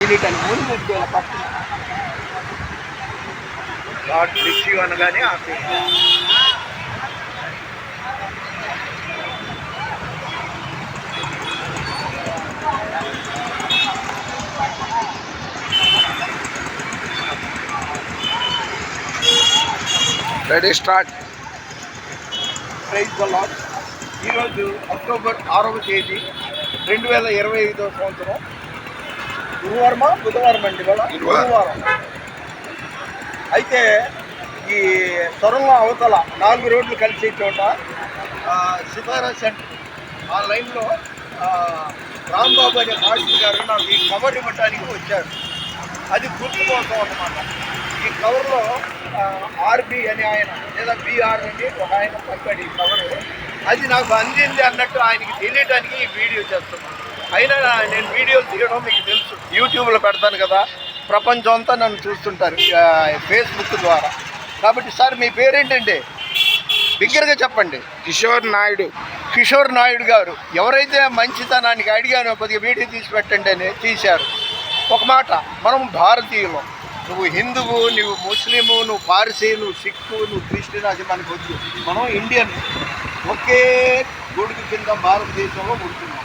తెలియటానికి ముందు అనగానే ఆపే ready start praise the Lord ఈరోజు అక్టోబర్ ఆరవ తేదీ రెండు వేల ఇరవై ఐదో సంవత్సరం. గురువారమా? బుధవారం అండి గురువారం. అయితే ఈ సొరంగం అవతల నాలుగు రోడ్లు కలిసే చోట సితారా సెంటర్ ఆ లైన్లో రాంబాబు అనే మాస్టర్ గారు నాకు ఈ కవర్ ఇవ్వటానికి వచ్చారు. అది గుర్తు కోసం అన్నమాట ఈ కవర్లో ఆర్బి అని ఆయన లేదా బిఆర్ అని ఒక ఆయన పంపాడు ఈ కవరు. అది నాకు అందింది అన్నట్టు ఆయనకి తెలియడానికి ఈ వీడియో చేస్తున్నాను. అయినా నేను వీడియోలు తీయడం మీకు తెలుసు. యూట్యూబ్లో పెడతాను కదా. ప్రపంచం అంతా నన్ను చూస్తుంటారు ఫేస్బుక్ ద్వారా. కాబట్టి సార్ మీ పేరేంటండి? బిగ్గరగా చెప్పండి. కిషోర్ నాయుడు. కిషోర్ నాయుడు గారు. ఎవరైతే మంచితనానికి అడిగానో కొద్దిగా వీడియో తీసి పెట్టండి అని తీశారు. ఒక మాట మనం భారతీయులం. నువ్వు హిందువు నువ్వు ముస్లిము నువ్వు పార్సీ నువ్వు సిక్కు నువ్వు క్రిస్టియన్ అది మనకు వద్దు. మనం ఇండియన్. ఒకే గొడుగు కింద భారతదేశంలో ఉంటున్నాం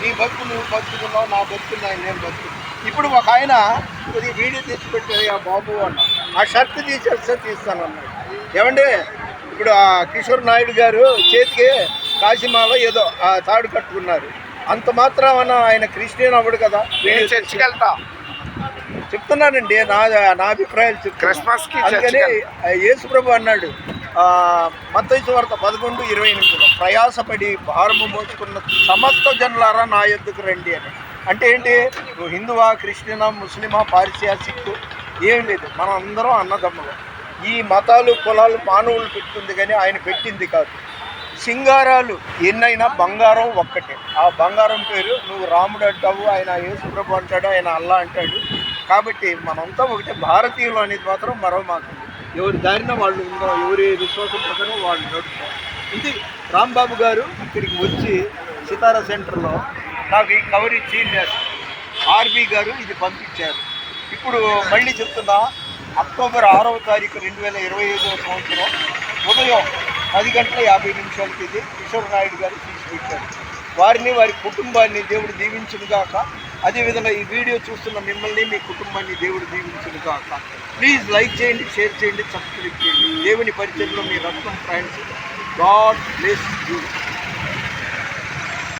నీ బతుకు నువ్వు బతుకుతున్నావు నా బతుకు నా- నేను బతుకు ఇప్పుడు ఒక ఆయన కొద్దిగా వీడియో తెచ్చి పెట్టారు ఆ బాబు అన్న. ఆ షర్ట్ తీసేస్తే తీస్తాను అన్నాడు ఏమండి? ఇప్పుడు ఆ కిషోర్ నాయుడు గారు చేతికి కాశీమాలో ఏదో ఆ తాడు కట్టుకున్నారు. అంత మాత్రం ఆయన క్రిస్టియన్ అవ్వడు కదా. నేను చర్చికి వెళ్తా చెప్తున్నానండి నా నా అభిప్రాయాలు చెప్తున్నా. క్రిస్మస్కి అందుకని యేసుప్రభు అన్నాడు మత్తయి వార్త పదకొండు ఇరవై ఎనిమిదిలో ప్రయాసపడి భారము మోచుకున్న సమస్త జనులారా నా ఎద్దుకు రండి అని. అంటే ఏంటి? నువ్వు హిందువా క్రిస్టియనా ముస్లిమా పారిసియా సిక్కు? ఏం లేదు. మనం అందరం అన్నదమ్ములు. ఈ మతాలు కులాలు మానవులు పెట్టుకుంది కానీ ఆయన పెట్టింది కాదు. సింగారాలు ఎన్నైనా బంగారం ఒక్కటే. ఆ బంగారం పేరు నువ్వు రాముడు అంటావు ఆయన యేసుప్రభు అంటాడు ఆయన అల్లా అంటాడు. కాబట్టి మనంతా ఒకటే. భారతీయులు అనేది మాత్రం మరో మాత్రం. ఎవరి దారిన వాళ్ళు ఉందాం ఎవరి విశ్వాసం ప్రకారం వాళ్ళు నడుపుతాం ఇది రాంబాబు గారు ఇక్కడికి వచ్చి సితారా సెంటర్లో నాకు ఈ కవర్ ఇచ్చి ఆర్బీ గారు ఇది పంపించారు. ఇప్పుడు మళ్ళీ చెప్తున్నా అక్టోబర్ ఆరవ తారీఖు రెండు వేల ఇరవై ఐదవ సంవత్సరం ఉదయం పది గంటల యాభై నిమిషాలకి ఇది కిషోర్ నాయుడు గారు తీసుకొచ్చారు వారిని వారి కుటుంబాన్ని దేవుడు దీవించును గాక అదేవిధంగా ఈ వీడియో చూస్తున్న మిమ్మల్ని మీ కుటుంబాన్ని దేవుడు దీవించును కాక ప్లీజ్ లైక్ చేయండి షేర్ చేయండి సబ్స్క్రైబ్ చేయండి. దేవుని పరిచయంలో మీ Ratnam friends God bless you